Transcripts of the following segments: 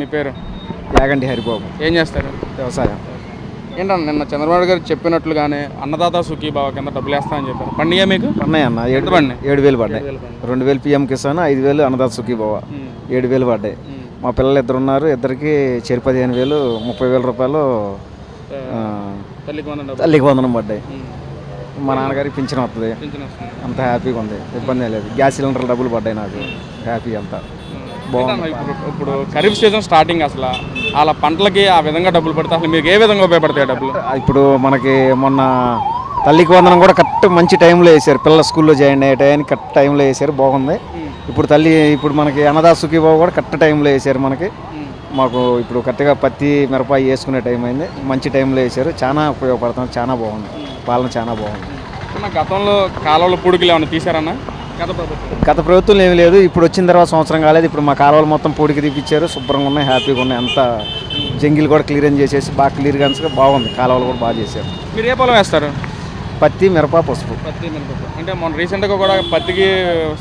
మీ పేరు? యాగంటి హరిబాబు. ఏం చేస్తారు? వ్యవసాయం. ఏంటన్న నిన్న చంద్రబాబు గారు చెప్పినట్లుగానే అన్నదాత సుఖీ బావ కింద డబ్బులు వేస్తామని చెప్పారు. పండుగ మీకు? పన్నాయి అన్న ఏడు పడినాయి? ఏడు వేలు పడ్డాయి రెండు వేలు పిఎం కిసాన్ ఐదు వేలు అన్నదాత సుఖీభవ ఏడు వేలు పడ్డాయి. మా పిల్లలు ఇద్దరు ఉన్నారు ఇద్దరికి చెరి పదిహేను వేలు ముప్పై వేల రూపాయలు తల్లికి వందన పడ్డాయి. మా నాన్నగారికి పింఛన్ వస్తుంది. అంత హ్యాపీగా ఉంది. ఇబ్బంది లేదు. గ్యాస్ సిలిండర్లు డబ్బులు పడ్డాయి నాకు. హ్యాపీ అంతా. ఏంటన్న ఇప్పుడు ఖరీఫ్ సీజన్ స్టార్టింగ్ అసలు. అలా పంటలకి ఆ విధంగా డబ్బులు పడితే అసలు మీకు ఏ విధంగా ఉపయోగపడతాయి డబ్బులు? ఇప్పుడు మనకి మొన్న తల్లికి వందనం కూడా కరెక్ట్ మంచి టైంలో వేసారు. పిల్లల స్కూల్లో జాయిన్ అయ్యే టైంకి కరెక్ట్ టైంలో వేసారు. బాగుంది. ఇప్పుడు తల్లి ఇప్పుడు మనకి అన్నదాత సుఖీబాబు కూడా కరెక్ట్ టైంలో వేసారు మనకి. మాకు ఇప్పుడు కరెక్ట్గా పత్తి మిరప వేసుకునే టైం అయింది. మంచి టైంలో వేసారు. చాలా ఉపయోగపడుతుంది. చాలా బాగుంది. పాలన చాలా బాగుంది. గతంలో కాలువల పూడికలు ఏమైనా తీసారన్నా? గత ప్రభుత్వం. గత ప్రభుత్వం ఏమి లేదు. ఇప్పుడు వచ్చిన తర్వాత సంవత్సరం కాలేదు. ఇప్పుడు మా కాలువలు మొత్తం పూడికి తీపిచ్చారు. శుభ్రంగా ఉన్నాయి. హ్యాపీగా ఉన్నాయి. అంతా జంగిల్ కూడా క్లియరెన్స్ చేసేసి బాగా క్లియర్గా బాగుంది. కాలువలు కూడా బాగా చేశారు. మీరు ఏ పొలం వేస్తారు? పత్తి మిరప పసుపు. పత్తి మిరప అంటే మొన్న రీసెంట్గా కూడా పత్తికి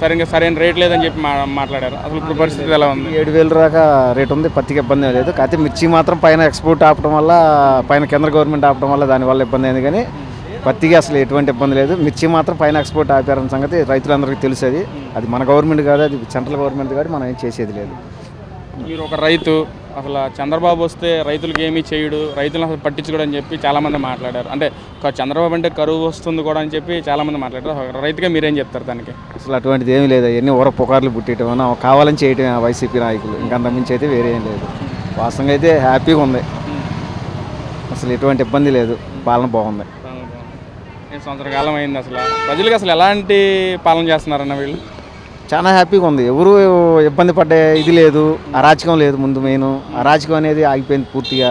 సరిగ్గా సరైన రేట్ లేదని చెప్పి మాట్లాడారు. అసలు ఇప్పుడు పరిస్థితి ఎలా ఉంది? ఏడు వేల దాకా రేట్ ఉంది. పత్తికి ఇబ్బంది లేదు. కాకపోతే మిర్చి మాత్రం పైన ఎక్స్పోర్ట్ ఆపడం వల్ల పైన కేంద్ర గవర్నమెంట్ ఆపడం వల్ల దానివల్ల ఇబ్బంది అయింది కానీ పత్తికి అసలు ఎటువంటి ఇబ్బంది లేదు. మిర్చి మాత్రం పైన ఎక్స్పోర్ట్ ఆపారన్న సంగతి రైతులందరికీ తెలుసు అది మన గవర్నమెంట్ కాదు అది సెంట్రల్ గవర్నమెంట్ కాదు మనం ఏం చేసేది లేదు. మీరు ఒక రైతు అసలు చంద్రబాబు వస్తే రైతులకు ఏమీ చేయడు రైతులను అసలు పట్టించుకోడు అని చెప్పి చాలామంది మాట్లాడారు. అంటే చంద్రబాబు అంటే కరువు వస్తుంది కూడా అని చెప్పి చాలామంది మాట్లాడారు. రైతుగా మీరేం చెప్తారు దానికి? అసలు అటువంటిది ఏమీ లేదు. అవన్నీ ఊర పుకార్లు పుట్టేయటం అన్న కావాలని చేయటం వైసీపీ నాయకులు. ఇంకా అంతమించి అయితే వేరే ఏం లేదు. వాస్తవంగా అయితే హ్యాపీగా ఉంది. అసలు ఎటువంటి ఇబ్బంది లేదు. పాలన బాగుంది. సంవత్సర కాలం అయింది అసలు. ప్రజలకు అసలు ఎలాంటి పాలన చేస్తున్నారన్న వీళ్ళు? చాలా హ్యాపీగా ఉంది. ఎవరు ఇబ్బంది పడ్డే ఇది లేదు అరాచకం లేదు ముందు మెయిన్. అరాచకం అనేది ఆగిపోయింది పూర్తిగా.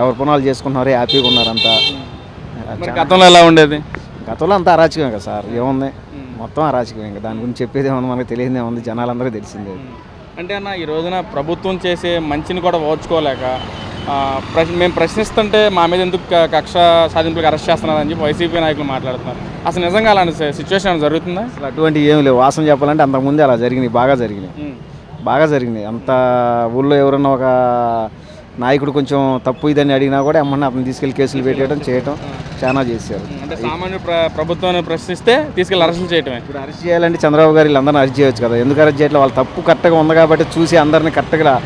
ఎవరి పనులు చేసుకుంటున్నారు హ్యాపీగా ఉన్నారు అంతా గతంలో ఎలా ఉండేది? గతంలో అంతా అరాచకమే కదా సార్. ఏముంది? మొత్తం అరాచకమే ఇంకా. దాని గురించి చెప్పేది ఏముంది? మనకు తెలియదు ఏముంది? జనాలందరికీ తెలిసిందే. అంటే అన్న ఈ రోజున ప్రభుత్వం చేసే మంచిని కూడా ఓర్చుకోలేక ప్రశ్న మేము ప్రశ్నిస్తుంటే మా మీద ఎందుకు కక్ష సాధింపులకు అరెస్ట్ చేస్తున్నారని చెప్పి వైసీపీ నాయకులు మాట్లాడుతున్నారు. అసలు నిజంగా అలాంటి సిచ్యువేషన్ జరుగుతుందా? అసలు అటువంటి ఏమి లేవు. వాసన చెప్పాలంటే అంతకుముందే అలా జరిగినాయి. బాగా జరిగినాయి. బాగా జరిగినాయి. అంత ఊళ్ళో ఎవరన్నా ఒక నాయకుడు కొంచెం తప్పు ఇదని అడిగినా కూడా అమ్మని అతను తీసుకెళ్ళి కేసులు పెట్టేయడం చేయటం చాలా చేశారు. అంటే సామాన్య ప్ర ప్రభుత్వాన్ని ప్రశ్నిస్తే తీసుకెళ్ళి అరెస్టులు చేయటమే. ఇప్పుడు అరెస్ట్ చేయాలంటే చంద్రబాబు గారు వీళ్ళందరినీ అరెస్ట్ చేయొచ్చు కదా. ఎందుకు అరెస్ట్ చేయట్లేదు? వాళ్ళ తప్పు కరెక్ట్గా ఉంది కాబట్టి చూసి అందరిని కరెక్ట్గా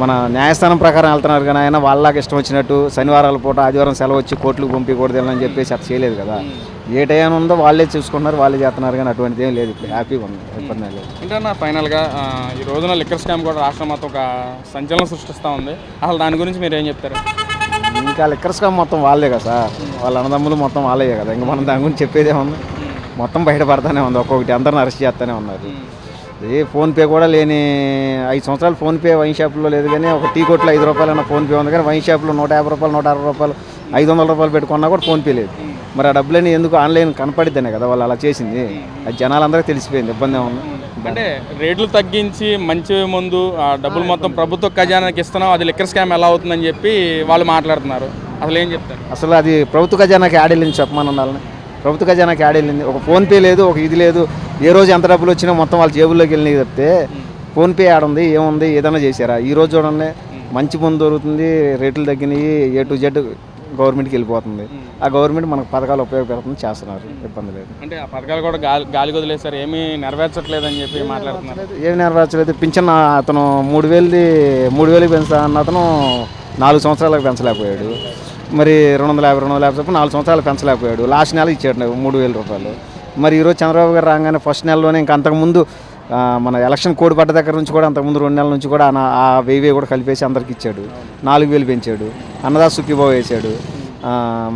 మన న్యాయస్థానం ప్రకారం వెళ్తున్నారు కానీ ఆయన వాళ్ళకి ఇష్టం వచ్చినట్టు శనివారాల పూట ఆదివారం సెలవు వచ్చి కోర్టులకు పంపించకూడదు అని చెప్పేసి అట్లా చేయలేదు కదా. ఏ టైం ఉందో వాళ్ళే చూసుకుంటున్నారు వాళ్ళే చేస్తున్నారు కానీ అటువంటిది ఏం లేదు ఇప్పుడు. హ్యాపీగా ఉంది ఇబ్బంది లేదు. అంటే అన్న ఫైనల్గా ఈ రోజున లిక్కర్ స్కామ్ కూడా రాష్ట్రం మొత్తం ఒక సంచలనం సృష్టిస్తూ ఉంది. అసలు దాని గురించి మీరు ఏం చెప్తారు? ఇంకా లిక్కర్ స్కామ్ మొత్తం వాళ్ళే కదా సార్. వాళ్ళ అన్నదమ్ములు మొత్తం వాళ్ళే కదా. ఇంకా మనం దాని గురించి చెప్పేదే ఉంది. మొత్తం బయటపడతానే ఉంది. ఒక్కొక్కటి అందరిని అరెస్ట్ చేస్తూనే ఉన్నారు. ఏ ఫోన్పే కూడా లేని ఐదు సంవత్సరాలు ఫోన్పే వైన్ షాప్లో లేదు కానీ ఒక టీ కొట్లో ఐదు రూపాయలు అన్న ఫోన్పే ఉంది కానీ వైన్ షాప్లో నూట యాభై రూపాయలు నూట అరవై రూపాయలు ఐదు వందల రూపాయలు పెట్టుకున్నా కూడా ఫోన్పే లేదు. మరి ఆ డబ్బులని ఎందుకు ఆన్లైన్ కనపడిద్దనే కదా వాళ్ళు అలా చేసింది. అది జనాలందరికీ తెలిసిపోయింది ఇబ్బంది ఉంది అంటే రేట్లు తగ్గించి మంచి ముందు ఆ డబ్బులు మొత్తం ప్రభుత్వ ఖజానాకి ఇస్తున్నాం అది లిక్కర్ స్కామ్ ఎలా అవుతుందని చెప్పి వాళ్ళు మాట్లాడుతున్నారు. అసలు ఏం చెప్తారు? అసలు అది ప్రభుత్వ ఖజానాకి యాడ్ వెళ్ళింది చెప్పమని ఉండాలని. ప్రభుత్వ ఖజానాకి యాడ్ వెళ్ళింది. ఒక ఫోన్పే లేదు ఒక ఇది లేదు. ఏ రోజు ఎంత డబ్బులు వచ్చినా మొత్తం వాళ్ళ జేబుల్లోకి వెళ్ళినాయి తప్పితే ఫోన్పే యాడ్ ఉంది ఏముంది ఏదైనా చేశారా? ఈ రోజు చూడండి మంచి ముందు దొరుకుతుంది రేట్లు తగ్గినాయి ఏ టు జెడ్ గవర్నమెంట్కి వెళ్ళిపోతుంది. ఆ గవర్నమెంట్ మనకు పథకాలు ఉపయోగపడుతుంది చేస్తున్నారు ఇబ్బంది లేదు. అంటే ఆ పథకాలు కూడా గాలి గాలి వదిలేసారు ఏమీ నెరవేర్చట్లేదని చెప్పి మాట్లాడుతున్నారు. ఏమి నెరవేర్చలేదు పింఛన్ అతను మూడు వేలది మూడు వేలకి పెంచుతా అన్న అతను నాలుగు సంవత్సరాలకు పెంచలేకపోయాడు. మరి రెండు వందల యాభై రెండు వందల యాభై చొప్పున నాలుగు సంవత్సరాలు పెంచలేకపోయాడు. లాస్ట్ నెల ఇచ్చాడు మూడు వేల రూపాయలు. మరి ఈరోజు చంద్రబాబు గారు రాగానే ఫస్ట్ నెలలోనే ఇంకా అంతకుముందు మన ఎలక్షన్ కోడ్ పడ్డ దగ్గర నుంచి కూడా అంతకుముందు రెండు నెలల నుంచి కూడా ఆ వెయ్యి కూడా కలిపేసి అందరికి ఇచ్చాడు. నాలుగు వేలు పెంచాడు. అన్నదా సుఖీబాబు వేసాడు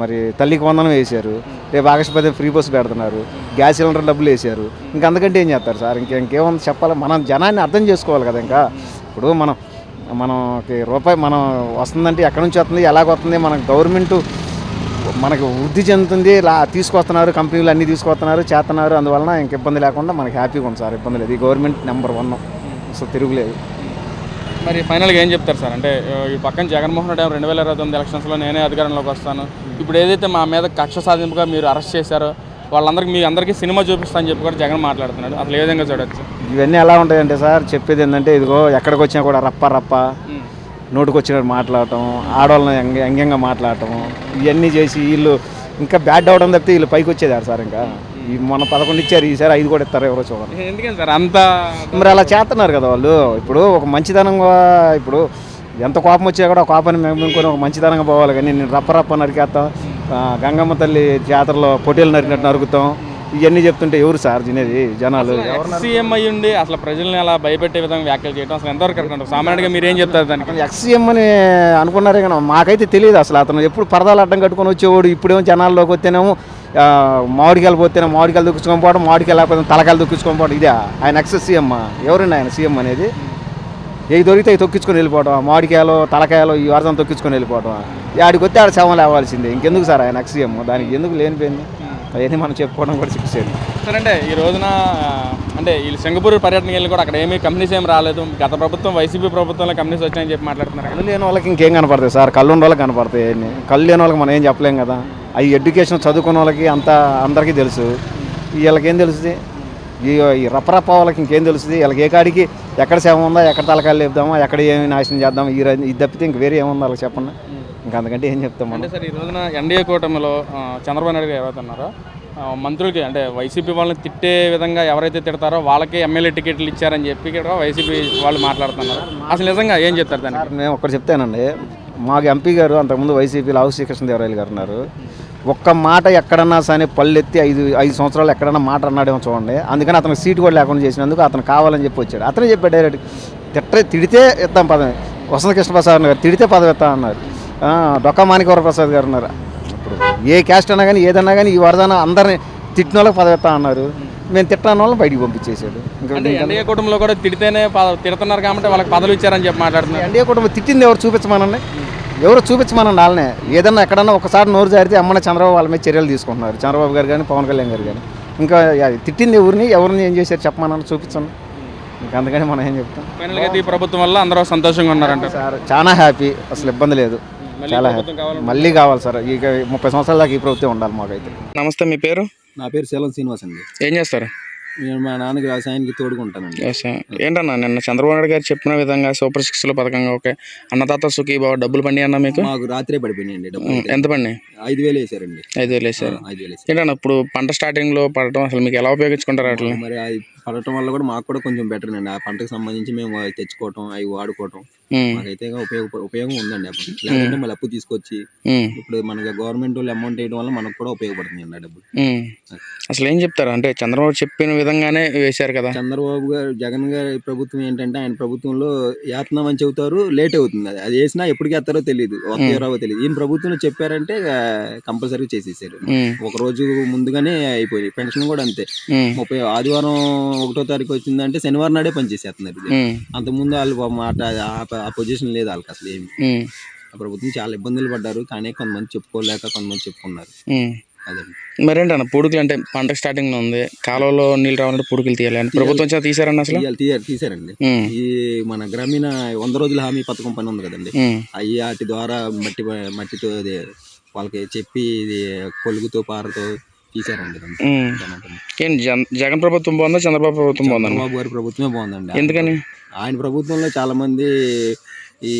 మరి తల్లికి వందనం వేశారు. రేపు ఆకాశపతి ఫ్రీ బస్సు పెడుతున్నారు. గ్యాస్ సిలిండర్ డబ్బులు వేశారు. ఇంకా అంతకంటే ఏం చేస్తారు సార్? ఇంకా ఇంకేముంది చెప్పాలి. మనం జనాన్ని అర్థం చేసుకోవాలి కదా ఇంకా. ఇప్పుడు మనం మనకి రూపాయి మనం వస్తుందంటే ఎక్కడి నుంచి వస్తుంది ఎలాగ వస్తుంది మన గవర్నమెంట్ మనకి వృద్ధి చెందుతుంది లా తీసుకొస్తున్నారు కంపెనీలు అన్నీ తీసుకొస్తున్నారు చేస్తున్నారు అందువలన ఇంక ఇబ్బంది లేకుండా మనకి హ్యాపీగా ఉంది సార్ ఇబ్బంది లేదు. ఈ గవర్నమెంట్ నెంబర్ వన్. అసలు తిరుగులేదు మరి ఫైనల్గా ఏం చెప్తారు సార్? అంటే ఈ పక్కన జగన్మోహన్ రెడ్డి రెండు వేల ఇరవై తొమ్మిది ఎలక్షన్స్లో నేనే అధికారంలోకి వస్తాను. ఇప్పుడు ఏదైతే మా మీద కక్ష సాధింపుగా మీరు అరెస్ట్ చేశారో వాళ్ళందరికీ మీ అందరికీ సినిమా చూపిస్తానని చెప్పి కూడా జగన్ మాట్లాడుతున్నాడు అసలు ఏ విధంగా చూడొచ్చు ఇవన్నీ ఎలా ఉంటాయంటే సార్ చెప్పేది ఏంటంటే ఇదిగో ఎక్కడికి వచ్చినా కూడా రప్ప రప్ప నోటికి వచ్చినట్టు మాట్లాడటం ఆడవాళ్ళని వ్యంగ్యంగా మాట్లాడటం ఇవన్నీ చేసి వీళ్ళు ఇంకా బ్యాడ్ అవడం తప్పితే వీళ్ళు పైకి వచ్చేదారు సార్ ఇంకా ఈ మొన్న పదకొండు ఇచ్చారు ఈసారి ఐదు కూడా ఇస్తారు ఎవరో చూడండి ఎందుకని సార్ అంత మరి అలా చేస్తున్నారు కదా వాళ్ళు ఇప్పుడు ఒక మంచితనంగా ఇప్పుడు ఎంత కోపం వచ్చా కూడా ఆ కోపాన్ని మేము ఒక మంచితనంగా పోవాలి కానీ నేను రప్ప రప్ప నరికేస్తాం ఆ, గంగమ్మ తల్లి జాతరలో పొట్టేలు నరికినట్టు నరుకుతాం. ఇవన్నీ చెప్తుంటే ఎవరు సార్ తినేది జనాలు? ఎవరు సీఎం అయ్యి ఉండి అసలు ప్రజల్ని అలా భయపెట్టే విధంగా వ్యాఖ్యలు చేయడం అసలు ఎంతవరకు అంటారు? సామాన్యంగా మీరు ఏం చెప్తారు దానికి? ఎక్స్సీఎం అని అనుకున్నారే కానీ మాకైతే తెలియదు అసలు అతను ఎప్పుడు పరదాలు అడ్డం కట్టుకొని వచ్చేవాడు ఇప్పుడేమో జనాల్లోకి వస్తేనేమో మామిడికాయలు పోతేనే మామిడికాయలు దుక్కించుకొని పోవడం మామిడికాయలు లేకపోతే తలకాయలు దుక్కించుకొని పోవడం ఇదే ఆయన ఎక్స్ సీఎం. ఎవరండి ఆయన సీఎం అనేది? ఏవి దొరికితే అవి తొక్కించుకొని వెళ్ళిపోవడం ఆ మామిడికాయలు తలకాయలు ఈ వరదం తొక్కించుకొని వెళ్ళిపోవడం ఆడికి వస్తే ఆడ శవం లేవాల్సిందే. ఇంకెందుకు సార్ ఆయన సీఎం దానికి ఎందుకు లేనిపోయింది? అవన్నీ మనం చెప్పుకోవడం కూడా శిక్షేది సరే అంటే ఈ రోజున అంటే వీళ్ళు సింగపూర్ పర్యటనకి వెళ్ళి కూడా అక్కడ ఏమీ కంపెనీస్ ఏం రాలేదు. గత ప్రభుత్వం వైసీపీ ప్రభుత్వంలో కంపెనీస్ వచ్చాయని చెప్పి మాట్లాడుతున్నారు కళ్ళు లేని వాళ్ళకి ఇంకేం కనపడతాయి సార్? కళ్ళు ఉన్న వాళ్ళకి కనపడతాయి. అన్నీ కళ్ళు లేని వాళ్ళకి మనం ఏం చెప్పలేం కదా. అవి ఎడ్యుకేషన్ చదువుకున్న వాళ్ళకి అంతా అందరికీ తెలుసు. వీళ్ళకి ఏం తెలుస్తుంది? ఈ ఈ రప్పరప్ప వాళ్ళకి ఇంకేం తెలుస్తుంది? వీళ్ళకి ఏ కాడికి ఎక్కడ సేవ ఉందా ఎక్కడ తలకాయలు లేపుదామా ఎక్కడ ఏమి నాశనం చేద్దాం ఈ ఇది తప్పితే ఇంక వేరే ఏముంది వాళ్ళకి చెప్పండి. ఇంకా అంతకంటే ఏం చెప్తాం అంటే సార్ ఈ రోజున ఎన్డీఏ కూటమిలో చంద్రబాబు నాయుడు గారు ఎవరైతే ఉన్నారో ఆ, మంత్రులకి అంటే వైసీపీ వాళ్ళని తిట్టే విధంగా ఎవరైతే తిడతారో వాళ్ళకే ఎమ్మెల్యే టికెట్లు ఇచ్చారని చెప్పి కూడా వైసీపీ వాళ్ళు మాట్లాడుతున్నారు. అసలు నిజంగా ఏం చెప్తారు సార్ నేను ఒక్కటి చెప్తానండి. మాకు ఎంపీ గారు అంతకుముందు వైసీపీలో హౌస్ శ్రీకృష్ణదేవరాయలు గారు ఉన్నారు. ఒక్క మాట ఎక్కడన్నా సరే పళ్ళెత్తి ఐదు ఐదు సంవత్సరాలు ఎక్కడన్నా మాట అన్నాడేమో చూడండి. అందుకని అతను సీటు కూడా లేకుండా చేసినందుకు అతను కావాలని చెప్పి వచ్చాడు. అతనే చెప్పాడు డైరెక్ట్ తిట్ట తిడితే ఇద్దాం పదవి. వసంత కృష్ణప్రసాద్ గారు తిడితే పదవి ఇస్తా అన్నారు. డొక్కా మాణికవర ప్రసాద్ గారు ఉన్నారు. ఇప్పుడు ఏ క్యాస్ట్ అన్నా కానీ ఏదన్నా కానీ ఈ వరదన అందరిని తిట్టిన వాళ్ళకి పదవి ఇస్తా అన్నారు. మేము తిట్టాను వాళ్ళని బయటికి పంపించేసాడు ఇంకా ఎన్డీఏ కుటుంబంలో కూడా తిడితేనే తిడుతున్నారు కాబట్టి వాళ్ళకి పదవులు ఇచ్చారని చెప్పి మాట్లాడుతున్నారు. ఎన్డీఏ కుటుంబం తిట్టింది ఎవరు చూపించమనండి? ఎవరు చూపించమనండి వాళ్ళనే. ఏదన్నా ఎక్కడన్నా ఒకసారి నోరు జారితే అమ్మన చంద్రబాబు వాళ్ళ మీద చర్యలు తీసుకుంటున్నారు. చంద్రబాబు గారు కానీ పవన్ కళ్యాణ్ గారు కానీ ఇంకా తిట్టింది ఎవరిని ఎవరిని ఏం చేశారు చెప్పమని చూపించండి. ఇంకా అందుకని మనం ఏం చెప్తాం. ఫైనల్గా ఈ ప్రభుత్వం వల్ల అందరూ సంతోషంగా ఉన్నారంట. సార్ చాలా హ్యాపీ అసలు ఇబ్బంది లేదు. మళ్ళీ చాలా హ్యాపీ మళ్ళీ కావాలి సార్. ఇక ముప్పై సంవత్సరాల దాకా ఈ ప్రభుత్వం ఉండాలి మాకైతే. నమస్తే మీ పేరు? నా పేరు శీలం శ్రీనివాస్ అండి. ఏం చేస్తారు? నేను మా నాన్నకి వ్యవసాయానికి తోడుకుంటానండి. ఏంటన్నా నిన్న చంద్రబాబు నాయుడు గారు చెప్పిన విధంగా సూపర్ సిక్స్లో పథకంగా ఓకే అన్నదాత సుఖీ బాబు డబ్బులు పండి అన్న మీకు? మాకు రాత్రే పడిపోయినాయండి డబ్బులు ఎంత పండి ఐదు వేలు వేసారండి. ఐదు వేలు వేసారు. ఐదు వేలు వేసారు. ఏంటన్నా ఇప్పుడు పంట స్టార్టింగ్లో పడటం అసలు మీకు ఎలా ఉపయోగించుకుంటారు అట్లా మరి పడటం వల్ల కూడా మాకు కూడా కొంచెం బెటర్ అండి. ఆ పంటకు సంబంధించి మేము అవి తెచ్చుకోవటం అవి వాడుకోవటం మాకైతే ఉపయోగ ఉపయోగం ఉందండి అప్పుడు. లేదంటే మళ్ళీ అప్పు తీసుకొచ్చి ఇప్పుడు మనకి గవర్నమెంట్ వాళ్ళు అమౌంట్ వేయడం వల్ల మనకు కూడా ఉపయోగపడుతుంది అండి డబ్బులు. అసలు ఏం చెప్తారు? అంటే చంద్రబాబు చెప్పిన విధంగానే వేశారు కదా. చంద్రబాబు గారు జగన్ గారి ప్రభుత్వం ఏంటంటే ఆయన ప్రభుత్వంలో యాత్నం అని చెబుతారు లేట్ అవుతుంది. అది అది వేసినా ఎప్పటికి వేస్తారో తెలియదు వస్తారో తెలియదు ఈయన ప్రభుత్వంలో చెప్పారంటే కంపల్సరీ చేసేసారు. ఒక రోజు ముందుగానే అయిపోయింది పెన్షన్ కూడా అంతే. ముప్పై ఆదివారం ఒకటో తారీఖు వచ్చిందంటే శనివారం నాడే పనిచేసేస్తున్నారు ఇది. ఉం, అంతకుముందు వాళ్ళు అట్ట ఆ- పొజిషన్ లేదు వాళ్ళకి అసలు ఏమి. ప్రభుత్వం చాలా ఇబ్బందులు పడ్డారు కానీ కొంతమంది చెప్పుకోలేక కొంతమంది చెప్పుకున్నారు. మరేంటన్న పుడుకులు అంటే పంట స్టార్టింగ్లో ఉంది కాలువలో నీళ్ళు రావాలంటే పుడుకులు తీయాలి ప్రభుత్వం చేత తీసారన్న అసలు? తీయాలి తీసారండి. ఈ మన గ్రామీణ వంద రోజుల హామీ పథకం పని ఉంది కదండి. అవి వాటి ద్వారా మట్టి మట్టితో వాళ్ళకి చెప్పి ఇది కొలుగుతో పారతో తీసారండి జగన్ ప్రభుత్వం బాగుందా? చంద్రబాబు ప్రభుత్వం బాగుందా? చంద్రబాబు గారి ప్రభుత్వమే బాగుందండి. ఎందుకని? ఆయన ప్రభుత్వంలో చాలా మంది ఈ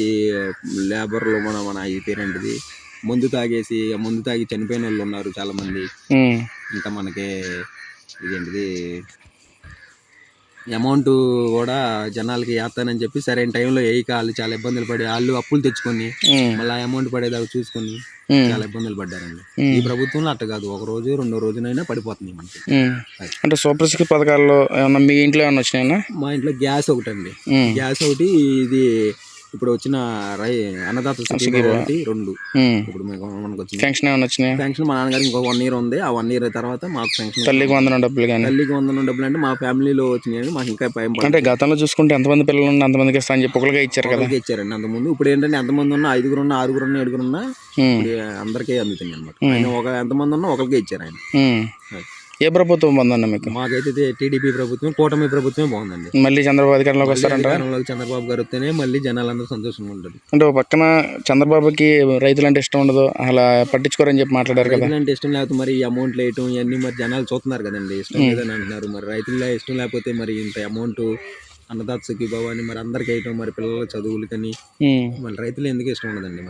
లేబర్లు మన మన ఈ పేరేంటిది? మందు తాగేసి మందు తాగి చనిపోయిన వాళ్ళు ఉన్నారు చాలా మంది ఇంకా మనకి ఇదేంటిది? అమౌంట్ కూడా జనాలకి వేస్తానని చెప్పి సరైన టైంలో వేయక వాళ్ళు చాలా ఇబ్బందులు పడి వాళ్ళు అప్పులు తెచ్చుకొని మళ్ళీ అమౌంట్ పడేదాకా చూసుకొని చాలా ఇబ్బందులు పడ్డారండి. ఈ ప్రభుత్వంలో అట్ట కాదు ఒక రోజు రెండో రోజునైనా పడిపోతుంది మనకి. అంటే సూపర్ సిక్స్ పథకాల్లో ఏమన్నా మీ ఇంట్లో ఏమన్నా వచ్చినాయన్నా? మా ఇంట్లో గ్యాస్ ఒకటండి. ఉం, గ్యాస్ ఒకటి ఇది ఇప్పుడు వచ్చిన రై అన్నదాత ఒకటి రెండు. ఇప్పుడు మనకు వచ్చింది పెన్షన్ ఏమన్నా వచ్చినాయా? పెన్షన్ మా నాన్నగారికి ఇంకో వన్ ఇయర్ ఉంది. ఆ వన్ ఇయర్ తర్వాత మాకు పెన్షన్ తల్లికి వందనం డబ్బులు కానీ తల్లికి వందనం డబ్బులు అంటే మా ఫ్యామిలీలో వచ్చినాయి మాకు ఇంకా భయం అంటే గతంలో చూసుకుంటే ఎంతమంది పిల్లలు ఉన్నా అంతమందికి ఇస్తా అని చెప్పి ఒకరిగా ఇచ్చారు కదా? ఇచ్చారండి. అంతకుముందు ఇప్పుడు ఏంటంటే ఎంతమంది ఉన్నా ఐదుగురు ఉన్నా ఆరుగురు ఉన్నా ఏడుగురు ఉన్నా అందరికీ అందుతుంది అనమాట ఒక ఎంతమంది ఉన్నా ఒకరికే ఇచ్చారు ఆయన. ఏ ప్రభుత్వం బాగుందన్న మీకు? మాకైతే టీడీపీ ప్రభుత్వం కూటమి ప్రభుత్వమే బాగుందండి. మళ్ళీ చంద్రబాబు అధికారంలోకి వస్తారంట చంద్రబాబు గారు వస్తేనే మళ్ళీ జనాలందరూ సంతోషంగా ఉంటుంది అంటే ఒక పక్కన చంద్రబాబుకి రైతులంటే ఇష్టం ఉండదు అలా పట్టించుకోరని చెప్పి మాట్లాడారు కదా. రైతులంటే ఇష్టం లేకపోతే మరి ఈ అమౌంట్ వేయటం ఇవన్నీ మరి జనాలు చూస్తున్నారు కదండి ఇష్టం లేదని అంటున్నారు. మరి రైతుల్లో ఇష్టం లేకపోతే మరి ఇంత అమౌంట్ అన్నదాత సుఖీభావ అని మరి అందరికి వేయటం మరి పిల్లల చదువులకని ఉమ్. మరి రైతులు ఎందుకు ఇష్టం ఉండదండి మరి?